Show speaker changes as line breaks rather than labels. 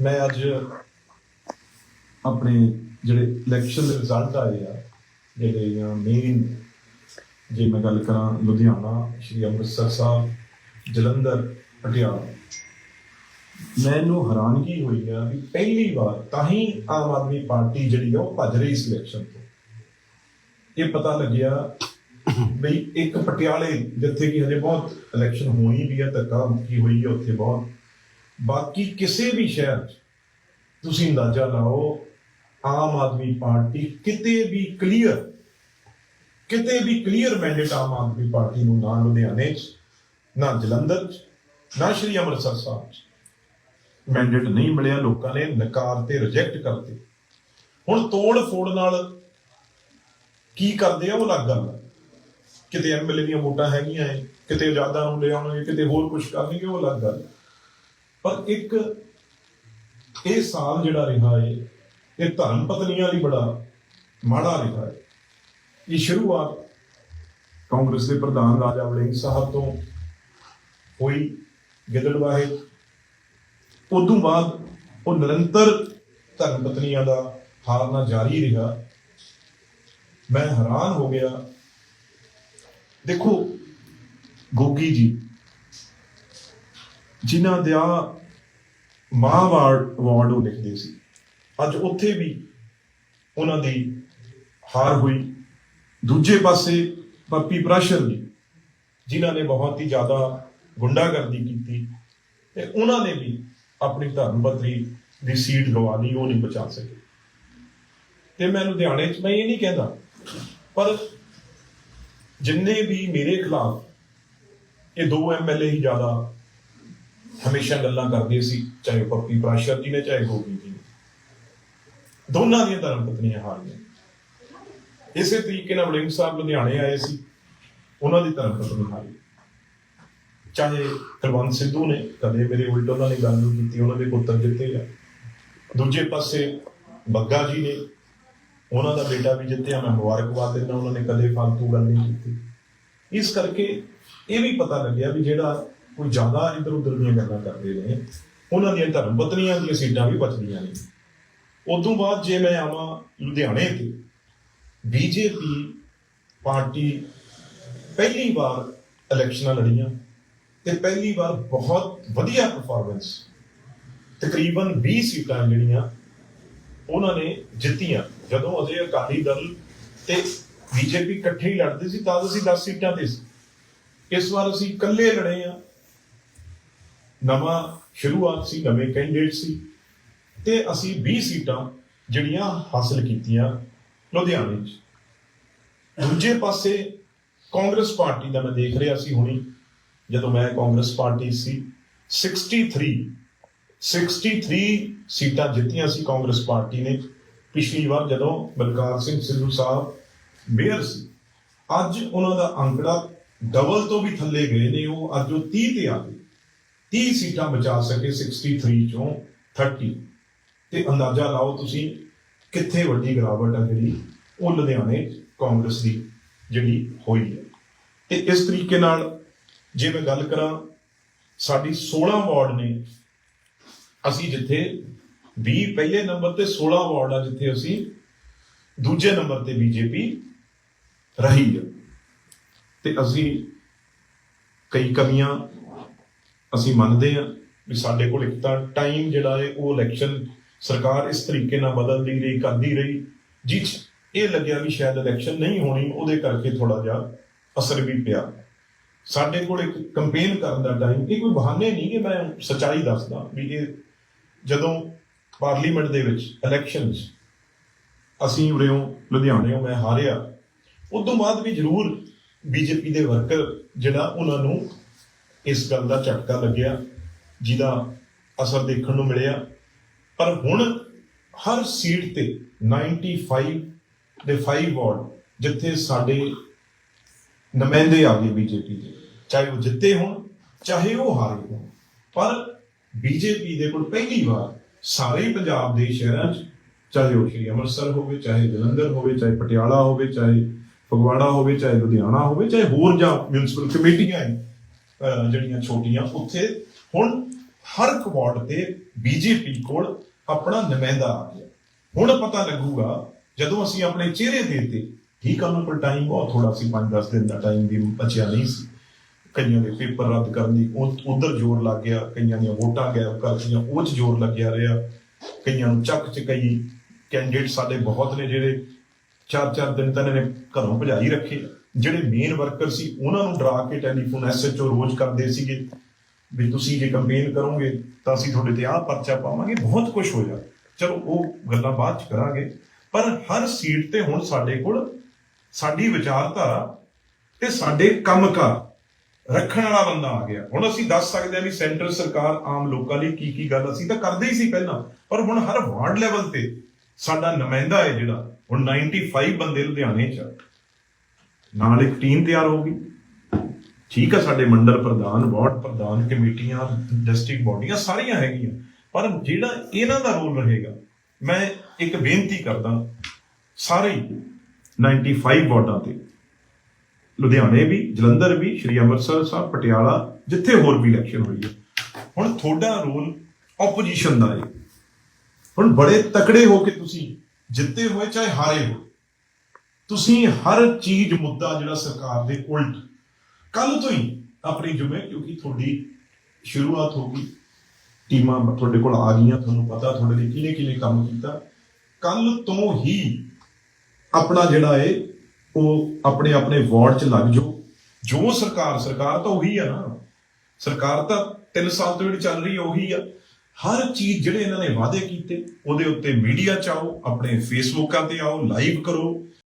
ਮੈਂ ਅੱਜ ਆਪਣੇ ਜਿਹੜੇ ਇਲੈਕਸ਼ਨ ਦੇ ਰਿਜ਼ਲਟ ਆਏ ਆ, ਜਿਹੜੇ ਮੇਨ ਜੇ ਮੈਂ ਗੱਲ ਕਰਾਂ ਲੁਧਿਆਣਾ, ਸ਼੍ਰੀ ਅੰਮ੍ਰਿਤਸਰ ਸਾਹਿਬ, ਜਲੰਧਰ, ਪਟਿਆਲਾ, ਮੈਨੂੰ ਹੈਰਾਨਗੀ ਹੋਈ ਆ ਵੀ ਪਹਿਲੀ ਵਾਰ ਤਾਂ ਹੀ ਆਮ ਆਦਮੀ ਪਾਰਟੀ ਜਿਹੜੀ ਆ ਉਹ ਭੱਜ ਰਹੀ ਸੀ ਇਲੈਕਸ਼ਨ ਤੋਂ। ਇਹ ਪਤਾ ਲੱਗਿਆ ਬਈ ਇੱਕ ਪਟਿਆਲੇ ਜਿੱਥੇ ਕਿ ਹਜੇ ਬਹੁਤ ਇਲੈਕਸ਼ਨ ਹੋਈ ਵੀ ਆ ਧੱਕਾ ਮੁੱਕੀ ਹੋਈ ਹੈ ਉੱਥੇ ਬਹੁਤ। ਬਾਕੀ ਕਿਸੇ ਵੀ ਸ਼ਹਿਰ 'ਚ ਤੁਸੀਂ ਅੰਦਾਜ਼ਾ ਲਾਓ, ਆਮ ਆਦਮੀ ਪਾਰਟੀ ਕਿਤੇ ਵੀ ਕਲੀਅਰ ਕਿਤੇ ਵੀ ਕਲੀਅਰ ਮੈਂਡੇਟ ਆਮ ਆਦਮੀ ਪਾਰਟੀ ਨੂੰ ਨਾ ਲੁਧਿਆਣੇ 'ਚ, ਨਾ ਜਲੰਧਰ 'ਚ, ਨਾ ਸ਼੍ਰੀ ਅੰਮ੍ਰਿਤਸਰ ਸਾਹਿਬ 'ਚ ਮੈਂਡੇਟ ਨਹੀਂ ਮਿਲਿਆ, ਲੋਕਾਂ ਨੇ ਨਕਾਰ ਤੇ ਰਿਜੈਕਟ ਕਰਤੇ। ਹੁਣ ਤੋੜ ਫੋੜ ਨਾਲ ਕੀ ਕਰਦੇ ਆ ਉਹ ਅਲੱਗ ਗੱਲ ਹੈ ਕਿਤੇ ਐਮਐਲਏ ਦੀਆਂ ਵੋਟਾਂ ਹੈਗੀਆਂ ਐ, ਕਿਤੇ ਆਜ਼ਾਦਾਂ ਨੂੰ ਲੈ ਆਉਣਗੇ, ਕਿਤੇ ਹੋਰ ਕੁਝ ਕਰਨਗੇ, ਉਹ ਅਲੱਗ ਗੱਲ ਪਰ ਇੱਕ ਇਹ ਸਾਲ ਜਿਹੜਾ ਰਿਹਾ ਹੈ ਇਹ ਧਰਮ ਪਤਨੀਆਂ ਲਈ ਬੜਾ ਮਾੜਾ ਰਿਹਾ ਹੈ ਇਹ ਸ਼ੁਰੂਆਤ ਕਾਂਗਰਸ ਦੇ ਪ੍ਰਧਾਨ ਰਾਜਾ ਵੜਿੰਗ ਸਾਹਿਬ ਤੋਂ ਹੋਈ ਗਿੱਦੜਵਾਹੇ। ਉਦੋਂ ਬਾਅਦ ਉਹ ਨਿਰੰਤਰ ਧਰਮ ਪਤਨੀਆਂ ਦਾ ਹਾਰਨਾ ਜਾਰੀ ਰਿਹਾ। ਮੈਂ ਹੈਰਾਨ ਹੋ ਗਿਆ। ਦੇਖੋ, ਗੋਗੀ ਜੀ ਜਿਨ੍ਹਾਂ ਦਾ ਮਾਹਵਾਰਡ ਅਵਾਰਡ ਉਹ ਲਿਖਦੇ ਸੀ। ਅੱਜ ਉੱਥੇ ਵੀ ਉਹਨਾਂ ਦੀ ਹਾਰ ਹੋਈ। ਦੂਜੇ ਪਾਸੇ ਪੱਪੀ ਪ੍ਰਾਸ਼ਰ ਜੀ ਜਿਨ੍ਹਾਂ ਨੇ ਬਹੁਤ ਹੀ ਜ਼ਿਆਦਾ ਗੁੰਡਾਗਰਦੀ ਕੀਤੀ ਤੇ ਉਹਨਾਂ ਨੇ ਵੀ ਆਪਣੀ ਧਰਮ ਪਤਨੀ ਦੀ ਸੀਟ ਲਵਾ ਲਈ, ਉਹ ਨਹੀਂ ਬਚਾ ਸਕੇ। ਤੇ ਮੈਂ ਲੁਧਿਆਣੇ 'ਚ, ਮੈਂ ਇਹ ਨਹੀਂ ਕਹਿੰਦਾ, ਪਰ ਜਿੰਨੇ ਵੀ ਮੇਰੇ ਖਿਲਾਫ ਇਹ ਦੋ ਐਮਐਲਏ ਹੀ ਜ਼ਿਆਦਾ ਹਮੇਸ਼ਾ ਗੱਲਾਂ ਕਰਦੇ ਸੀ, ਚਾਹੇ ਉਹ ਪੱਪੀ ਪ੍ਰਾਸ਼ਰ ਜੀ ਨੇ, ਚਾਹੇ ਗੋਗੀ ਜੀ ਨੇ। ਦੋਨਾਂ ਦੀਆਂ ਧਰਮ ਪਤਨੀਆਂ ਹਾਰੀਆਂ। ਇਸੇ ਤਰੀਕੇ ਨਾਲ ਵੜਿੰਗ ਸਾਹਿਬ ਲੁਧਿਆਣੇ ਆਏ ਸੀ, ਉਹਨਾਂ ਦੀ ਧਰਮ ਪਤਨੀ ਹਾਰੀ। ਚਾਹੇ ਕੁਲਵੰਤ ਸਿੱਧੂ ਨੇ ਕਦੇ ਮੇਰੇ ਉਲਟ ਉਹਨਾਂ ਨੇ ਗੱਲ ਨਹੀਂ ਕੀਤੀ, ਉਹਨਾਂ ਦੇ ਪੁੱਤਰ ਜਿੱਤੇ ਆ। ਦੂਜੇ ਪਾਸੇ ਬੱਗਾ ਜੀ ਨੇ, ਉਹਨਾਂ ਦਾ ਬੇਟਾ ਵੀ ਜਿੱਤਿਆ, ਮੈਂ ਮੁਬਾਰਕਬਾਦ ਦਿੰਦਾ, ਉਹਨਾਂ ਨੇ ਕਦੇ ਫालतू ਗੱਲ ਨਹੀਂ ਕੀਤੀ। ਇਸ ਕਰਕੇ ਇਹ ਵੀ ਪਤਾ ਲੱਗਿਆ ਵੀ ਜਿਹੜਾ ਕੋਈ ਜ਼ਿਆਦਾ ਇੱਧਰ ਉੱਧਰ ਦੀਆਂ ਗੱਲਾਂ ਕਰਦੇ ਨੇ ਉਹਨਾਂ ਦੀਆਂ ਧਰਮ ਪਤਨੀਆਂ ਦੀਆਂ ਸੀਟਾਂ ਵੀ ਬਚਦੀਆਂ ਨੇ। ਉਦੋਂ ਬਾਅਦ ਜੇ ਮੈਂ ਆਵਾਂ ਲੁਧਿਆਣੇ ਤੇ, ਬੀਜੇਪੀ ਪਾਰਟੀ ਪਹਿਲੀ ਵਾਰ ਇਲੈਕਸ਼ਨਾਂ ਲੜੀਆਂ ਤੇ ਪਹਿਲੀ ਵਾਰ ਬਹੁਤ ਵਧੀਆ ਪਰਫਾਰਮੈਂਸ ਤਕਰੀਬਨ 20 ਸੀਟਾਂ ਜਿਹੜੀਆਂ ਉਹਨਾਂ ਨੇ ਜਿੱਤੀਆਂ। ਜਦੋਂ ਅਜੇ ਅਕਾਲੀ ਦਲ ਤੇ ਬੀਜੇਪੀ ਇਕੱਠੇ ਹੀ ਲੜਦੇ ਸੀ, ਤਾਂ ਅਸੀਂ 10 ਸੀਟਾਂ ਤੇ ਸੀ। ਇਸ ਵਾਰ ਅਸੀਂ ਇਕੱਲੇ ਲੜੇ ਆ ਨਵਾਂ ਸ਼ੁਰੂਆਤ ਸੀ, ਨਵੇਂ ਕੈਂਡੀਡੇਟ ਸੀ। ਤੇ ਅਸੀਂ 20 ਸੀਟਾਂ ਜਿਹੜੀਆਂ ਹਾਸਲ ਕੀਤੀਆਂ ਲੁਧਿਆਣੇ 'ਚ। ਦੂਜੇ ਪਾਸੇ ਕਾਂਗਰਸ ਪਾਰਟੀ ਦਾ ਮੈਂ ਦੇਖ ਰਿਹਾ ਸੀ ਹੁਣੀ, ਜਦੋਂ ਮੈਂ ਕਾਂਗਰਸ ਪਾਰਟੀ ਸੀ 63 63 ਸੀਟਾਂ ਜਿੱਤੀਆਂ ਸੀ ਕਾਂਗਰਸ ਪਾਰਟੀ ਨੇ। ਪਿਛਲੀ ਵਾਰ ਜਦੋਂ ਬਲਕਾਰ ਸਿੰਘ ਸਿੱਧੂ ਸਾਹਿਬ ਮੇਅਰ ਸੀ, ਅੱਜ ਉਹਨਾਂ ਦਾ ਅੰਕੜਾ ਡਬਲ ਤੋਂ ਵੀ ਥੱਲੇ ਗਏ ਨੇ, ਉਹ ਅੱਜ ਉਹ 30 ਤੇ ਆ ਗਏ। 30 ਸੀਟਾਂ ਬਚਾ ਸਕੇ 63 ਚੋਂ 30 ਤੇ ਅੰਦਾਜ਼ਾ ਲਾਓ ਤੁਸੀਂ ਕਿੱਥੇ ਵੱਡੀ ਗਿਰਾਵਟ ਆ ਜਿਹੜੀ ਉਹ ਲੁਧਿਆਣੇ ਕਾਂਗਰਸ ਦੀ ਜਿਹੜੀ ਹੋਈ ਹੈ। ਤੇ ਇਸ ਤਰੀਕੇ ਨਾਲ ਜੇ ਮੈਂ ਗੱਲ ਕਰਾਂ, ਸਾਡੀ 16 ਵਾਰਡ ਨੇ ਅਸੀਂ ਜਿੱਥੇ 20 ਪਹਿਲੇ ਨੰਬਰ ਤੇ 16 ਵਾਰਡ ਆ ਜਿੱਥੇ ਅਸੀਂ ਦੂਜੇ ਨੰਬਰ ਤੇ ਬੀਜੇਪੀ ਰਹੀ ਹੈ ਤੇ ਅਸੀਂ ਕਈ ਕਮੀਆਂ ਅਸੀਂ ਮੰਨਦੇ ਹਾਂ ਵੀ ਸਾਡੇ ਕੋਲ ਇੱਕ ਤਾਂ ਟਾਈਮ ਜਿਹੜਾ ਹੈ ਉਹ ਇਲੈਕਸ਼ਨ ਸਰਕਾਰ ਇਸ ਤਰੀਕੇ ਨਾਲ ਬਦਲਦੀ ਰਹੀ, ਕਰਦੀ ਰਹੀ ਜਿਹ 'ਚ ਇਹ ਲੱਗਿਆ ਵੀ ਸ਼ਾਇਦ ਇਲੈਕਸ਼ਨ ਨਹੀਂ ਹੋਣੀ, ਉਹਦੇ ਕਰਕੇ ਥੋੜਾ ਜਿਹਾ ਅਸਰ ਵੀ ਪਿਆ। ਸਾਡੇ ਕੋਲ ਇੱਕ ਕੰਪੇਨ ਕਰਨ ਦਾ ਟਾਈਮ ਇਹ ਕੋਈ ਬਹਾਨੇ ਨਹੀਂ ਕਿ ਮੈਂ ਸੱਚਾਈ ਦੱਸਦਾ ਵੀ ਇਹ ਜਦੋਂ ਪਾਰਲੀਮੈਂਟ ਦੇ ਵਿੱਚ ਇਲੈਕਸ਼ਨਸ ਅਸੀਂ ਉਰੇੋਂ ਲੁਧਿਆਣੇੋਂ ਮੈਂ ਹਾਰਿਆ, ਉਦੋਂ ਬਾਅਦ ਵੀ ਜ਼ਰੂਰ ਬੀਜੇਪੀ ਦੇ ਵਰਕਰ ਜਿਹੜਾ ਉਹਨਾਂ ਨੂੰ ਇਸ ਗੱਲ ਦਾ ਝਟਕਾ ਲੱਗਿਆ, ਜਿਹਦਾ ਅਸਰ ਦੇਖਣ ਨੂੰ ਮਿਲਿਆ। ਪਰ ਹੁਣ ਹਰ ਸੀਟ ਤੇ 95 ਦੇ 5 ਵਾਰਡ ਜਿੱਥੇ ਸਾਡੇ ਨੁਮਾਇੰਦੇ ਆ ਗਏ ਬੀਜੇਪੀ ਦੇ, ਚਾਹੇ ਉਹ ਜਿੱਤੇ ਹੋਣ, ਚਾਹੇ ਉਹ ਹਾਰੇ ਹੋਣ। ਪਰ ਬੀਜੇਪੀ ਦੇ ਕੋਲ ਪਹਿਲੀ ਵਾਰ ਸਾਰੇ ਪੰਜਾਬ ਦੇ ਸ਼ਹਿਰਾਂ 'ਚ ਚਾਹੇ ਉਹ ਸ਼੍ਰੀ ਅੰਮ੍ਰਿਤਸਰ ਹੋਵੇ, ਚਾਹੇ ਜਲੰਧਰ ਹੋਵੇ, ਚਾਹੇ ਪਟਿਆਲਾ ਹੋਵੇ, ਚਾਹੇ ਫਗਵਾੜਾ ਹੋਵੇ, ਚਾਹੇ ਲੁਧਿਆਣਾ ਹੋਵੇ, ਚਾਹੇ ਹੋਰ ਜਾਂ ਮਿਊਨਿਸਪਲ ਕਮੇਟੀਆਂ ਹੈ ਜਿਹੜੀਆਂ ਛੋਟੀਆਂ, ਉੱਥੇ ਹੁਣ ਹਰ ਇੱਕ ਵਾਰਡ ਤੇ ਬੀਜੇਪੀ ਕੋਲ ਆਪਣਾ ਨੁਮਾਇੰਦਾ ਆ ਗਿਆ। ਹੁਣ ਪਤਾ ਲੱਗੂਗਾ, ਜਦੋਂ ਅਸੀਂ ਆਪਣੇ ਚਿਹਰੇ ਦੇਤੇ ਠੀਕ ਆ ਉਹਨਾਂ ਕੋਲ ਟਾਈਮ ਬਹੁਤ ਥੋੜਾ ਸੀ 5-10 ਦਿਨ ਦਾ ਟਾਈਮ ਵੀ ਬਚਿਆ ਨਹੀਂ ਸੀ। ਕਈਆਂ ਦੇ ਪੇਪਰ ਰੱਦ ਕਰਨ ਦੀ ਉਧਰ ਜ਼ੋਰ ਲੱਗ ਗਿਆ, ਕਈਆਂ ਦੀਆਂ ਵੋਟਾਂ ਗੈਪ ਕਰਦੀਆਂ ਉਹ 'ਚ ਜ਼ੋਰ ਲੱਗਿਆ ਰਿਹਾ। ਕਈਆਂ ਨੂੰ ਚੱਕ ਚ ਕਈ ਕੈਂਡੀਡੇਟ ਸਾਡੇ ਬਹੁਤ ਨੇ ਜਿਹੜੇ ਚਾਰ ਚਾਰ ਦਿਨ ਤਾਂ ਇਹਨਾਂ ਨੇ ਘਰੋਂ ਭਜਾਈ ਰੱਖੇ ਜਿਹੜੇ ਮੇਨ ਵਰਕਰ ਸੀ, ਉਹਨਾਂ ਨੂੰ ਡਰਾ ਕੇ ਟੈਲੀਫੋਨ ਐਸਐਚਓ ਰੋਜ਼ ਕਰਦੇ ਸੀਗੇ ਵੀ ਤੁਸੀਂ ਜੇ ਕੰਪੇਨ ਕਰੋਗੇ ਤਾਂ ਅਸੀਂ ਤੁਹਾਡੇ ਤੇ ਆਹ ਪਰਚਾ ਪਾਵਾਂਗੇ, ਬਹੁਤ ਕੁਝ ਜਾ ਚਲੋ, ਉਹ ਗੱਲਾਂ ਬਾਅਦ ਚ ਕਰਾਂਗੇ। ਪਰ ਹਰ ਸੀਟ ਤੇ ਹੁਣ ਸਾਡੇ ਕੋਲ ਸਾਡੀ ਵਿਚਾਰਧਾਰਾ ਤੇ ਸਾਡੇ ਕੰਮਕਾਰ ਰੱਖਣ ਵਾਲਾ ਬੰਦਾ ਆ ਗਿਆ। ਹੁਣ ਅਸੀਂ ਦੱਸ ਸਕਦੇ ਹਾਂ ਵੀ ਸੈਂਟਰ ਸਰਕਾਰ ਆਮ ਲੋਕਾਂ ਲਈ ਕੀ ਕੀ ਗੱਲ ਅਸੀਂ ਤਾਂ ਕਰਦੇ ਹੀ ਸੀ ਪਹਿਲਾਂ, ਪਰ ਹੁਣ ਹਰ ਵਾਰਡ ਲੈਵਲ ਤੇ ਸਾਡਾ ਨੁਮਾਇੰਦਾ ਹੈ ਜਿਹੜਾ ਹੁਣ 95 ਬੰਦੇ ਲੁਧਿਆਣੇ ਚ ਨਾਲ ਇੱਕ ਟੀਮ ਤਿਆਰ ਹੋ ਗਈ ਠੀਕ ਆ, ਸਾਡੇ ਮੰਡਲ ਪ੍ਰਧਾਨ, ਵਾਰਡ ਪ੍ਰਧਾਨ, ਕਮੇਟੀਆਂ, ਡਿਸਟ੍ਰਿਕਟ ਬਾਡੀਆਂ ਸਾਰੀਆਂ ਹੈਗੀਆਂ। ਪਰ ਜਿਹੜਾ ਇਹਨਾਂ ਦਾ ਰੋਲ ਰਹੇਗਾ, ਮੈਂ ਇੱਕ ਬੇਨਤੀ ਕਰਦਾ, ਸਾਰੇ ਹੀ 95 ਵਾਰਡਾਂ ਤੇ। ਲੁਧਿਆਣੇ ਵੀ, ਜਲੰਧਰ ਵੀ, ਸ਼੍ਰੀ ਅੰਮ੍ਰਿਤਸਰ ਸਾਹਿਬ, ਪਟਿਆਲਾ, ਜਿੱਥੇ ਹੋਰ ਵੀ ਇਲੈਕਸ਼ਨ ਹੋਈ ਹੈ। ਹੁਣ ਤੁਹਾਡਾ ਰੋਲ ਆਪੋਜੀਸ਼ਨ ਦਾ ਹੈ। ਹੁਣ ਬੜੇ ਤਕੜੇ ਹੋ ਕੇ ਤੁਸੀਂ ਜਿੱਤੇ ਹੋਏ, ਚਾਹੇ ਹਾਰੇ ਹੋ ਤੁਸੀਂ ਹਰ ਚੀਜ਼ ਮੁੱਦਾ ਜਿਹੜਾ ਸਰਕਾਰ ਦੇ ਉਲਟ। ਕੱਲ ਤੋਂ ਹੀ ਆਪਣੀ ਜੁਮੇ ਕਿਉਂਕਿ ਤੁਹਾਡੀ ਸ਼ੁਰੂਆਤ ਹੋ ਗਈ, ਟੀਮਾਂ ਤੁਹਾਡੇ ਕੋਲ ਆ ਗਈਆਂ, ਤੁਹਾਨੂੰ ਪਤਾ ਤੁਹਾਡੇ ਲਈ ਕਿਹਨੇ ਕਿਹਨੇ ਕੰਮ ਕੀਤਾ। ਕੱਲ ਤੋਂ ਹੀ ਆਪਣਾ ਜਿਹੜਾ ਏ, ਉਹ ਆਪਣੇ ਆਪਣੇ ਵਾਰਡ 'ਚ ਲੱਗ ਜਾਓ। ਜੋ ਸਰਕਾਰ ਸਰਕਾਰ ਤਾਂ ਉਹੀ ਆ ਨਾ। ਸਰਕਾਰ ਤਾਂ 3 ਸਾਲ ਤੋਂ ਜਿਹੜੀ ਚੱਲ ਰਹੀ ਹੈ ਉਹੀ ਆ। ਹਰ ਚੀਜ਼ ਜਿਹੜੇ ਇਹਨਾਂ ਨੇ ਵਾਅਦੇ ਕੀਤੇ, ਉਹਦੇ ਉੱਤੇ ਮੀਡੀਆ 'ਚ ਆਓ, ਆਪਣੇ ਫੇਸਬੁੱਕਾਂ ਤੇ ਆਓ, ਲਾਈਵ ਕਰੋ।